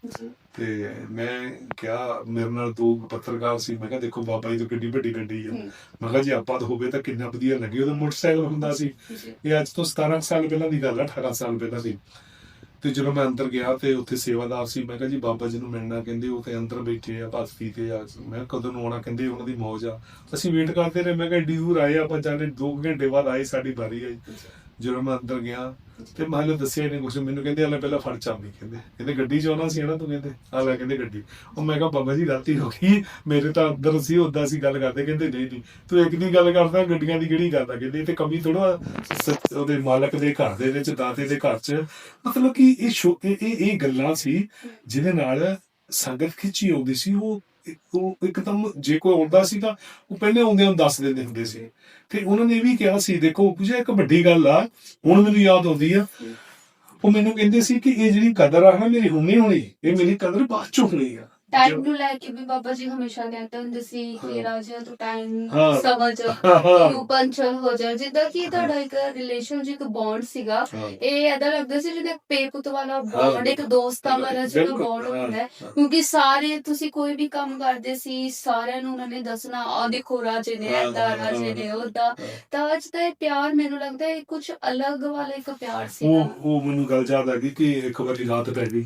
ਤੇ ਮੈਂ ਕਿਹਾ ਮੇਰੇ ਨਾਲ ਦੋ ਪੱਤਰਕਾਰ ਸੀ ਮੈਂ ਕਿਹਾ ਦੇਖੋ ਬਾਬਾ ਜੀ ਤੋਂ ਕਿੰਨੀ ਵੱਡੀ ਗੱਡੀ ਆ। ਮੈਂ ਕਿਹਾ ਜੀ ਆਪਾਂ ਤਾਂ ਹੋਵੇ ਤਾਂ ਕਿੰਨਾ ਵਧੀਆ ਲੱਗੇ। ਉਹਦਾ ਮੋਟਰਸਾਈਕਲ ਹੁੰਦਾ ਸੀ। ਇਹ ਅੱਜ ਤੋਂ 17 ਸਾਲ ਪਹਿਲਾਂ ਦੀ ਗੱਲ ਆ 18 ਸਾਲ ਪਹਿਲਾਂ ਦੀ। ਤੇ ਜਦੋਂ ਮੈਂ ਅੰਦਰ ਗਿਆ ਤੇ ਉੱਥੇ ਸੇਵਾਦਾਰ ਸੀ, ਮੈਂ ਕਿਹਾ ਜੀ ਬਾਬਾ ਜੀ ਨੂੰ ਮਿਲਣਾ, ਕਹਿੰਦੇ ਉਹ ਤੇ ਅੰਦਰ ਬੈਠੇ ਆ ਬਸਤੀ ਤੇ ਆ। ਮੈਂ ਕਿਹਾ ਕਦੋਂ ਨੂੰ ਆਉਣਾ, ਕਹਿੰਦੇ ਉਹਨਾਂ ਦੀ ਮੌਜ ਆ। ਅਸੀਂ ਵੇਟ ਕਰਦੇ ਰਹੇ, ਮੈਂ ਕਿਹਾ ਏਡੀ ਦੂਰ ਆਏ ਆਪਾਂ, ਜਾਣੇ 2 ਘੰਟੇ ਬਾਅਦ ਆਏ, ਸਾਡੀ ਵਾਰੀ ਆਈ। ਜਦੋਂ ਮੈਂ ਅੰਦਰ ਗਿਆ, ਤੇ ਮੈਂ ਦੱਸਿਆ ਨਹੀਂ ਕੁਝ ਮੈਨੂੰ ਕਹਿੰਦੇ, ਹਲੇ ਪਹਿਲਾਂ ਫੜ ਚਾਬੀ, ਕਹਿੰਦੇ। ਕਹਿੰਦੇ, ਗੱਡੀ ਚ ਆਉਣਾ ਸੀ ਨਾ ਤੂੰ? ਕਹਿੰਦੇ ਆ ਲੈ, ਕਹਿੰਦੇ, ਗੱਡੀ। ਉਹ ਮੈਂ ਕਿਹਾ, ਬਾਬਾ ਜੀ ਗਲਤੀ ਹੋ ਗਈ। ਮੇਰੇ ਤਾਂ ਅੰਦਰ ਸੀ ਉਦਾਂ ਸੀ ਗੱਲ ਕਰਦੇ, ਕਹਿੰਦੇ, ਨਹੀਂ ਨਹੀਂ, ਤੂੰ ਇੱਕ ਦੀ ਗੱਲ ਕਰਦਾ, ਗੱਡੀਆਂ ਦੀ ਕਿਹੜੀ ਗੱਲ ਆ? ਕਹਿੰਦੇ ਤੇ ਕਮੀ ਥੋੜਾ ਉਹਦੇ ਮਾਲਕ ਦੇ ਘਰ ਦੇ ਵਿੱਚ, ਦਾਤੇ ਦੇ ਘਰ ਚ। ਮਤਲਬ ਕਿ ਇਹ ਇਹ ਇਹ ਗੱਲਾਂ ਸੀ, ਜਿਹਦੇ ਨਾਲ ਸੰਗਤ ਖਿੱਚੀ ਆਉਂਦੀ ਸੀ, ਉਹ ਇੱਕਦਮ ਜੇ ਕੋਈ ਆਉਂਦਾ ਸੀ ਤਾਂ ਉਹ ਪਹਿਲੇ ਆਉਂਦਿਆਂ ਨੂੰ ਦੱਸ ਦਿੰਦੇ ਹੁੰਦੇ ਸੀ। ਤੇ ਉਹਨਾਂ ਨੇ ਇਹ ਵੀ ਕਿਹਾ ਸੀ, ਦੇਖੋ ਪੂਜਾ ਇੱਕ ਵੱਡੀ ਗੱਲ ਆ, ਹੁਣ ਮੈਨੂੰ ਯਾਦ ਆਉਂਦੀ ਆ। ਉਹ ਮੈਨੂੰ ਕਹਿੰਦੇ ਸੀ ਕਿ ਇਹ ਜਿਹੜੀ ਕਦਰ ਆ ਨਾ ਮੇਰੀ ਹੁਣੇ ਹੋਣੀ, ਇਹ ਮੇਰੀ ਕਦਰ ਬਾਅਦ ਚ ਹੋਣੀ ਆ। ਟਾਈਮ ਨੂੰ ਲੈ ਕੇ ਵੀ ਬਾਬਾ ਜੀ ਹਮੇਸ਼ਾ ਕਹਿੰਦੇ ਹੁੰਦੇ ਸੀ ਕਿ ਹਾਂ। ਰਾਜਾ ਤੂੰ ਟਾਈਮ ਹਾਂ। ਸਮਝ ਹਾਂ। ਯੂ ਪੰਚਰ ਹੋ ਜਾ ਜਿੱਦਾਂ ਕਿ ਤੁਹਾਡਾ ਇੱਕ ਰਿਲੇਸ਼ਨ ਜੀ ਇੱਕ ਬੌਂਡ ਸੀਗਾ ਹਾਂ। ਇਹ ਏਦਾਂ ਲੱਗਦਾ ਸੀ ਜਿਵੇਂ ਪੇ ਪੁੱਤ ਵਾਲਾ ਬੌਂਡ ਇੱਕ ਦੋਸਤਾਂ ਵਾਲਾ ਜਿਹੜਾ ਬਿਲਕੁਲ, ਬੌਂਡ ਹਾਂ, ਹੁੰਦਾ ਹੈ ਹਾਂ। ਕਿਉਂਕਿ ਸਾਰੇ ਤੁਸੀਂ ਕੋਈ ਵੀ ਕੰਮ ਕਰਦੇ ਸੀ ਸਾਰਿਆਂ ਨੂੰ ਉਹਨਾਂ ਨੇ ਦੱਸਣਾ ਆ ਦੇਖੋ ਰਾਜੇ ਨੇ ਹਾਂ, ਏਦਾਂ ਹਾਂ, ਰਾਜੇ ਨੇ ਉਹਦਾ ਹਾਂ। ਤਾਂ ਅੱਜ ਦਾ ਇਹ ਪਿਆਰ ਮੈਨੂੰ ਲੱਗਦਾ ਹੈ ਕੁਝ ਅਲੱਗ ਵਾਲਾ ਇੱਕ ਪਿਆਰ ਸੀ ਉਹ ਉਹ ਮੈਨੂੰ ਗੱਲ ਯਾਦ ਆ ਗਈ ਕਿ ਇੱਕ ਵਾਰੀ ਰਾਤ ਪੈ ਗਈ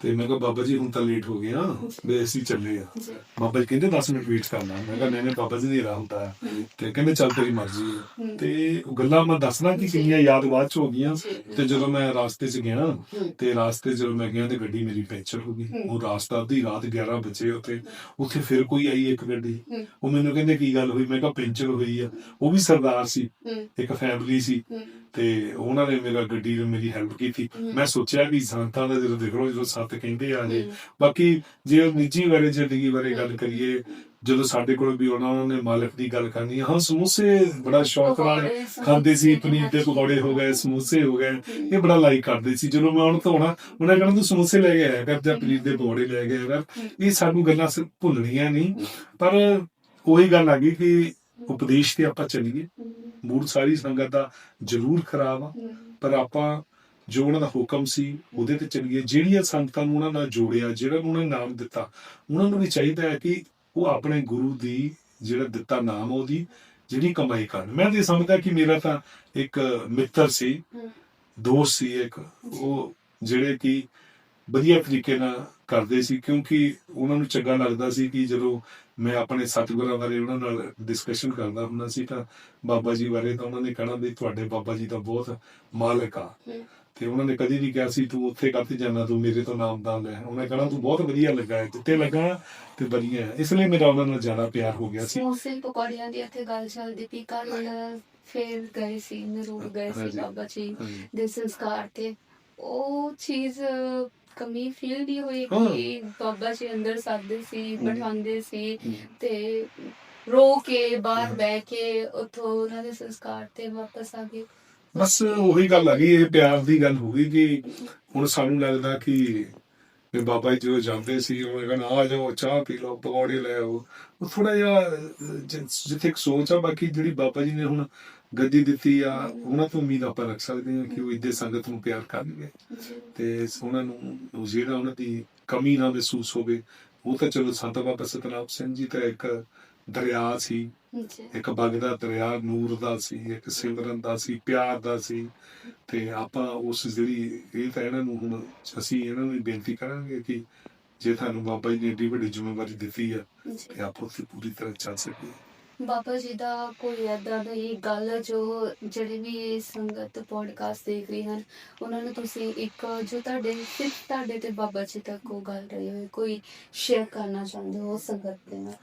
ਤੇ ਮੈਂ ਕਿਹਾ ਬਾਬਾ ਜੀ ਹੁਣ ਤਾਂ ਲੇਟ ਹੋ ਗਿਆ ਵੀ ਅਸੀਂ ਚੱਲੇ ਆ। ਬਾਬਾ ਜੀ ਕਹਿੰਦੇ 10 ਮਿੰਟ ਵੇਟ ਕਰਨਾ। ਮੈਂ ਕਿਹਾ ਨਹੀਂ ਨਹੀਂ ਬਾਬਾ ਜੀ ਨਹੀਂ ਰਾਹ ਹੁੰਦਾ। ਤੇ ਕਹਿੰਦੇ ਚੱਲ ਤੇਰੀ ਮਰਜ਼ੀ ਹੈ। ਤੇ ਉਹ ਗੱਲਾਂ ਮੈਂ ਦੱਸਣਾ ਕਿ ਕਿੰਨੀਆਂ ਯਾਦ ਬਾਅਦ ਚ ਹੋ ਗਈਆਂ। ਤੇ ਜਦੋਂ ਮੈਂ ਰਾਸਤੇ 'ਚ ਗਿਆ। ਤੇ ਰਾਸਤੇ ਜਦੋਂ ਮੈਂ ਗਿਆ ਤੇ ਗੱਡੀ ਮੇਰੀ ਪੈਂਚਰ ਹੋ ਗਈ। ਉਹ ਰਾਸਤਾ ਅੱਧੀ ਰਾਤ 11 ਵਜੇ ਉੱਥੇ। ਉੱਥੇ ਫਿਰ ਕੋਈ ਆਈ ਇੱਕ ਗੱਡੀ। ਉਹ ਮੈਨੂੰ ਕਹਿੰਦੇ ਕੀ ਗੱਲ ਹੋਈ? ਮੈਂ ਕਿਹਾ ਪੈਂਚਰ ਹੋਈ ਆ। ਉਹ ਵੀ ਸਰਦਾਰ ਸੀ। ਇੱਕ ਫੈਮਿਲੀ ਸੀ। ਤੇ ਉਹਨਾਂ ਨੇ ਮੇਰਾ ਗੱਡੀ ਨੂੰ ਮੇਰੀ ਹੈਲਪ ਕੀਤੀ। ਮੈਂ ਸੋਚਿਆ ਵੀ ਸੰਤਾਂ ਦਾ ਜਦੋਂ ਦੇਖ ਲਓ ਜਦੋਂ ਸੱਤ ਕਹਿੰਦੇ ਆ ਜੇ ਹਮ, ਬਾਕੀ ਜੇ ਨਿੱਜੀ ਬਾਰੇ ਜ਼ਿੰਦਗੀ ਬਾਰੇ ਗੱਲ ਕਰੀਏ ਜਦੋਂ ਸਾਡੇ ਕੋਲ ਵੀ ਉਹਨਾਂ ਨੇ ਮਾਲਕ ਦੀ ਗੱਲ ਕਰਨੀ ਹਾਂ ਸਮੋਸੇ ਬੜਾ ਸ਼ੌਕ ਨਾਲ ਖਾਂਦੇ ਸੀ ਪਨੀਰ ਦੇ ਪਕੌੜੇ ਹੋ ਗਏ ਸਮੋਸੇ ਹੋ ਗਏ ਇਹ ਬੜਾ ਲਾਈਕ ਕਰਦੇ ਸੀ। ਜਦੋਂ ਮੈਂ ਉਹਨਾਂ ਤੋਂ ਆਉਣਾ ਉਹਨਾਂ ਕਹਿਣਾ ਤੂੰ ਸਮੋਸੇ ਲੈ ਕੇ ਆਇਆ ਕਰ ਜਾਂ ਪਨੀਰ ਦੇ ਪਕੌੜੇ ਲੈ ਕੇ ਆਇਆ ਕਰ। ਇਹ ਸਾਨੂੰ ਗੱਲਾਂ ਸ- ਭੁੱਲਣੀਆਂ ਨਹੀਂ ਪਰ ਉਹੀ ਗੱਲ ਆ ਗਈ ਕਿ ਉਪਦੇਸ਼ ਤੇ ਆਪਾਂ ਚੱਲੀਏ। ਮੂਡ ਸਾਰੀ ਸੰਗਤ ਦਾ ਜ਼ਰੂਰ ਖਰਾਬ ਆ। ਪਰ ਆਪਾਂ ਜੋ ਉਹਨਾਂ ਦਾ ਹੁਕਮ ਸੀ, ਉਹਦੇ ਤੇ ਚੱਲੀਏ। ਜਿਹੜੀਆਂ ਸੰਗਤਾਂ ਨੂੰ ਉਹਨਾਂ ਨਾਲ ਜੋੜਿਆ, ਜਿਹੜਾ ਉਹਨਾਂ ਨੇ ਨਾਮ ਦਿੱਤਾ, ਉਹਨਾਂ ਨੂੰ ਵੀ ਚਾਹੀਦਾ ਹੈ ਕਿ ਉਹ ਆਪਣੇ ਗੁਰੂ ਦੀ ਜਿਹੜਾ ਦਿੱਤਾ ਨਾਮ ਉਹਦੀ, ਜਿਹੜੀ ਕਮਾਈ ਕਰਨ। ਮੈਂ ਤੇ ਸਮਝਦਾ ਕਿ ਮੇਰਾ ਤਾਂ ਇੱਕ ਮਿੱਤਰ ਸੀ, ਦੋਸਤ ਸੀ ਇੱਕ। ਉਹ ਜਿਹੜੇ ਕਿ ਵਧੀਆ ਤਰੀਕੇ ਨਾਲ ਕਰਦੇ ਸੀ, ਕਿਉਂਕਿ ਉਹਨਾਂ ਨੂੰ ਚੰਗਾ ਲੱਗਦਾ ਸੀ ਕਿ ਜਦੋਂ ਮੈਂ ਆਪਣੇ ਸਤਿਗੁਰਾਂ ਬਾਰੇ ਉਹਨਾਂ ਨਾਲ ਡਿਸਕਸ਼ਨ ਕਰਦਾ ਹੁੰਦਾ ਸੀ ਤਾਂ ਬਾਬਾ ਜੀ ਬਾਰੇ ਤਾਂ ਉਹਨਾਂ ਨੇ ਕਹਿਣਾ ਵੀ ਤੁਹਾਡੇ ਬਾਬਾ ਜੀ ਤਾਂ ਬਹੁਤ ਮਾਲਕ ਆ। ਤੇ ਉਹਨਾਂ ਨੇ ਕਦੀ ਨਹੀਂ ਕਿਹਾ ਸੀ ਤੂੰ ਉੱਥੇ ਕਾਹਤੇ ਜਾਣਾ ਤੂੰ ਮੇਰੇ ਤੋਂ ਨਾਮਦਾਨ ਲੈ ਉਹਨੇ ਕਹਿਣਾ ਤੂੰ ਬਹੁਤ ਵਧੀਆ ਲੱਗਾ ਹੈ ਜਿੱਤੇ ਲੱਗਾ ਤੇ ਵਧੀਆ ਹੈ ਇਸ ਲਈ ਮੇਰਾ ਉਹਨਾਂ ਨਾਲ ਜ਼ਿਆਦਾ ਪਿਆਰ ਹੋ ਗਿਆ ਸੀ ਸਮੋਸੇ ਪਕੌੜਿਆਂ ਦੀ ਇੱਥੇ ਗੱਲ ਚੱਲਦੀ ਪਈ ਕੱਲ ਫੇਰ ਗਏ ਸੀ ਨਰੂੜ ਗਏ ਸੀ। ਬਾਬਾ ਜੀ। ਦੇ ਸੰਸਕਾਰ ਤੇ ਉਹ ਚੀਜ਼ ਕਮੀ ਫੀਲ ਨਹੀਂ ਹੋਈ। ਕਿ ਬਾਬਾ ਜੀ ਅੰਦਰ ਸਾਦੇ ਸੀ। ਬਿਠਾਉਂਦੇ ਸੀ। ਤੇ ਰੋ ਕੇ ਬਾਹਰ ਬਹਿ ਕੇ ਉਥੋਂ ਉਹਨਾਂ ਦੇ ਸੰਸਕਾਰ ਤੇ ਵਾਪਸ ਆ ਗਏ ਬਸ ਉਹੀ ਗੱਲ ਆ ਗਈ, ਇਹ ਪਿਆਰ ਦੀ ਗੱਲ ਹੋ ਗਈ ਕਿ ਹੁਣ ਸਾਨੂੰ ਲੱਗਦਾ ਕਿ ਵੀ ਬਾਬਾ ਜੀ ਜਦੋਂ ਜਾਂਦੇ ਸੀ ਉਹ ਕਹਿੰਦਾ ਆ ਜਾਓ, ਚਾਹ ਪੀ ਲਓ, ਪਕੌੜੇ ਲੈ ਆਓ। ਉਹ ਥੋੜਾ ਜਿਹਾ ਜਿੱਥੇ ਇੱਕ ਸੋਚ ਆ, ਬਾਕੀ ਜਿਹੜੀ ਬਾਬਾ ਜੀ ਨੇ ਹੁਣ ਗੱਦੀ ਦਿੱਤੀ ਆ, ਉਹਨਾਂ ਤੋਂ ਉਮੀਦ ਆਪਾਂ ਰੱਖ ਸਕਦੇ ਹਾਂ ਕਿ ਉਹ ਇੱਦੇ ਸੰਗਤ ਨੂੰ ਪਿਆਰ ਕਰਨਗੇ। ਤੇ ਉਹਨਾਂ ਨੂੰ ਜਿਹੜਾ ਉਹਨਾਂ ਦੀ ਕਮੀ ਨਾ ਮਹਿਸੂਸ ਹੋਵੇ, ਉਹ ਤਾਂ ਚਲੋ ਸੰਤ ਬਾਬਾ ਸਤਨਾਮ ਸਿੰਘ ਜੀ ਤਾਂ ਇੱਕ ਦਰਿਆ ਸੀ। ਜੀ ਇੱਕ ਵਗਦਾ ਦਰਿਆ ਨੂਰ ਦਾ ਸੀ ਇੱਕ ਸਿਮਰਨ ਦਾ ਸੀ ਪਿਆਰ ਦਾ ਸੀ। ਤੇ ਆਪਾਂ ਉਸ ਜਿਹੜੀ ਇਹ ਤਾਂ ਇਹਨਾਂ ਨੂੰ ਹੁਣ ਅਸੀਂ ਇਹਨਾਂ ਨੂੰ ਬੇਨਤੀ ਕਰਾਂਗੇ ਕਿ ਜੇ ਤੁਹਾਨੂੰ ਬਾਬਾ ਜੀ ਨੇ ਏਡੀ ਵੱਡੀ ਜ਼ਿੰਮੇਵਾਰੀ ਦਿੱਤੀ ਆ ਤੇ ਆਪਾਂ ਉੱਥੇ ਪੂਰੀ ਤਰ੍ਹਾਂ ਚੱਲ ਸਕੀਏ। ਬਾਬਾ ਜੀ ਦਾ ਕੋਈ ਏਦਾਂ ਦੀ ਗੱਲ ਜੋ ਜਿਹੜੇ ਵੀ ਇਹ ਸੰਗਤ ਪੋਡਕਾਸਟ ਦੇਖ ਰਹੇ ਹਨ ਉਹਨਾਂ ਨੂੰ ਤੁਸੀਂ ਇੱਕ ਜੋ ਤੁਹਾਡੇ ਸਿਰਫ ਤੁਹਾਡੇ ਤੇ ਬਾਬਾ ਜੀ ਤੱਕ ਉਹ ਗੱਲ ਰਹੀ ਹੋਵੇ ਕੋਈ ਸ਼ੇਅਰ ਕਰਨਾ ਚਾਹੁੰਦੇ ਹੋ ਉਸ ਸੰਗਤ ਦੇ ਨਾਲ?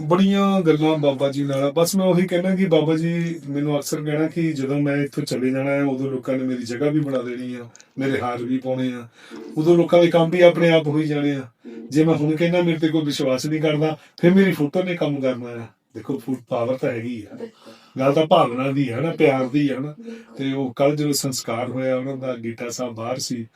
ਬੜੀਆਂ ਗੱਲਾਂ ਬਾਬਾ ਜੀ ਨਾਲ ਬਸ ਮੈਂ ਉਹੀ ਕਹਿਣਾ ਕਿ ਬਾਬਾ ਜੀ ਮੈਨੂੰ ਅਕਸਰ ਕਹਿਣਾ ਕਿ ਜਦੋਂ ਮੈਂ ਇੱਥੋਂ ਚਲੇ ਜਾਣਾ ਹੈ, ਉਦੋਂ ਲੋਕਾਂ ਨੇ ਮੇਰੀ ਜਗ੍ਹਾ ਵੀ ਬਣਾ ਦੇਣੀ ਆ, ਮੇਰੇ ਹਾਰ ਵੀ ਪਾਉਣੇ ਆ। ਉਦੋਂ ਲੋਕਾਂ ਦੇ ਕੰਮ ਵੀ ਆਪਣੇ ਆਪ ਹੋਈ ਜਾਣੇ ਆ। ਜੇ ਮੈਂ ਹੁਣ ਕਹਿੰਦਾ, ਮੇਰੇ ਤੇ ਕੋਈ ਵਿਸ਼ਵਾਸ ਨਹੀਂ ਕਰਦਾ, ਫਿਰ ਮੇਰੀ ਫੋਟੋ ਨੇ ਕੰਮ ਕਰਨਾ ਆ। ਦੇਖੋ, ਫੁੱਟ ਪਾਵਰ ਤਾਂ ਹੈਗੀ ਆ। ਗੱਲ ਤਾਂ ਭਾਵਨਾ ਦੀ ਹੈ ਨਾ, ਪਿਆਰ ਦੀ ਹੈ ਨਾ। ਤੇ ਉਹ ਕੱਲ ਜਦੋਂ ਸੰਸਕਾਰ ਹੋਇਆ, ਉਹਨਾਂ ਦਾ ਗੀਟਾ ਸਾਹਿਬ ਬਾਹਰ ਸੀ,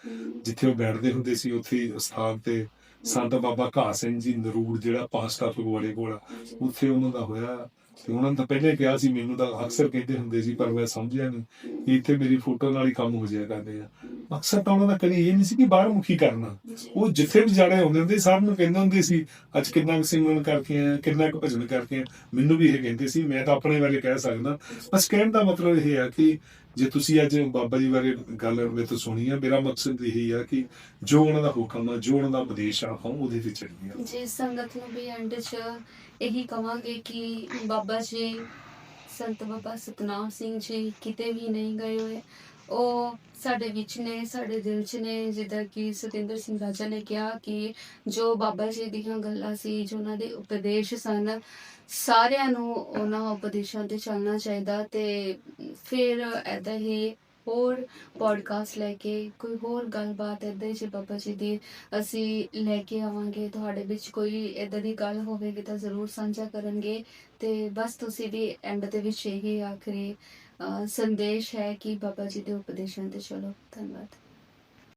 ਜਿੱਥੇ ਉਹ ਬੈਠਦੇ ਹੁੰਦੇ ਸੀ, ਉੱਥੇ ਸਥਾਨ ਤੇ ਸੰਤ ਬਾਬਾ ਘਾ ਸਿੰਘ ਜੀ ਨਰੂੜ ਜਿਹੜਾ ਪਾਸਟਾ ਫਗਵਾੜੇ ਕੋਲ ਆ, ਉੱਥੇ ਉਹਨਾਂ ਦਾ ਹੋਇਆ ਤੇ ਉਹਨਾਂ ਨੇ ਤਾਂ ਪਹਿਲੇ ਕਿਹਾ ਸੀ ਮੈਨੂੰ ਤਾਂ ਅਕਸਰ ਕਹਿੰਦੇ ਹੁੰਦੇ ਸੀ ਪਰ ਮੈਂ ਸਮਝਿਆ ਨਹੀਂ। ਇੱਥੇ ਮੇਰੀ ਫੋਟੋ ਨਾਲ ਹੀ ਕੰਮ ਹੋ ਜਾਇਆ ਕਰਦੇ ਆ। ਮਕਸਦ ਤਾਂ ਉਹਨਾਂ ਦਾ ਕਦੀ ਇਹ ਨਹੀਂ ਸੀ ਕਿ ਬਾਹਰ ਮੁਖੀ ਕਰਨਾ। ਉਹ ਜਿੱਥੇ ਵੀ ਜਾਣੇ ਹੁੰਦੇ ਹੁੰਦੇ ਸਭ ਨੂੰ ਕਹਿੰਦੇ ਹੁੰਦੇ ਸੀ ਅੱਜ ਕਿੰਨਾ ਕੁ ਸਿਮਰਨ ਕਰਕੇ ਆ ਕਿੰਨਾ ਕੁ ਭਜਨ ਕਰਕੇ ਆ ਮੈਨੂੰ ਵੀ ਇਹ ਕਹਿੰਦੇ ਸੀ ਮੈਂ ਤਾਂ ਆਪਣੇ ਬਾਰੇ ਕਹਿ ਸਕਦਾ। ਬਸ ਕਹਿਣ ਦਾ ਮਤਲਬ ਇਹ ਆ ਕਿ ਜੇ ਤੁਸੀਂ ਅੱਜ ਬਾਬਾ ਜੀ ਬਾਰੇ ਗੱਲ ਮੇਰੇ ਤੋਂ ਸੁਣੀ ਆ, ਮੇਰਾ ਮਕਸਦ ਇਹ ਆ ਕਿ ਜੋ ਉਹਨਾਂ ਦਾ ਹੁਕਮ ਆ, ਜੋ ਉਹਨਾਂ ਦਾ ਉਪਦੇਸ਼ ਆ, ਆਪਾਂ ਉਹਦੇ ਤੇ ਚੱਲੀਏ। ਜੀ ਸੰਗਤ ਨੂੰ ਵੀ ਐਂਡ 'ਚ ਇਹੀ ਕਵਾਂਗੇ ਕਿ ਬਾਬਾ ਜੀ, ਸੰਤ ਬਾਬਾ ਸਤਨਾਮ ਸਿੰਘ ਜੀ ਕਿਤੇ ਵੀ ਨਹੀਂ ਗਏ ਹੋਏ, ਉਹ ਸਾਡੇ ਵਿੱਚ ਨੇ, ਸਾਡੇ ਦਿਲ 'ਚ ਨੇ, ਜਿੱਦਾਂ ਕਿ ਸਤਿੰਦਰ ਸਿੰਘ ਰਾਜਾ ਨੇ ਕਿਹਾ ਕਿ ਜੋ ਬਾਬਾ ਜੀ ਦੀਆਂ ਗੱਲਾਂ ਸੀ, ਜੋ ਉਹਨਾਂ ਦੇ ਉਪਦੇਸ਼ ਸਨ ਸਾਰਿਆਂ ਨੂੰ ਉਹਨਾਂ ਉਪਦੇਸ਼ਾਂ ਤੇ ਚੱਲਣਾ ਚਾਹੀਦਾ ਤੇ ਫਿਰ ਐਦਾਂ ਹੀ ਹੋਰ ਪੋਡਕਾਸਟ ਲੈ ਕੇ ਕੋਈ ਹੋਰ ਗੱਲਬਾਤ ਐਦਾਂ ਹੀ ਬਾਬਾ ਜੀ ਦੀ ਅਸੀਂ ਲੈ ਕੇ ਆਵਾਂਗੇ, ਤੁਹਾਡੇ ਵਿੱਚ ਕੋਈ ਇਦਾਂ ਦੀ ਗੱਲ ਹੋਵੇਗੀ ਤਾਂ ਜ਼ਰੂਰ ਸਾਂਝਾ ਕਰਨਗੇ ਤੇ ਬਸ ਤੁਸੀਂ ਵੀ ਐਂਡ ਦੇ ਵਿੱਚ ਇਹੀ ਆਖਰੀ ਸੰਦੇਸ਼ ਹੈ ਕਿ ਬਾਬਾ ਜੀ ਦੇ ਉਪਦੇਸ਼ਾਂ ਤੇ ਚਲੋ, ਧੰਨਵਾਦ।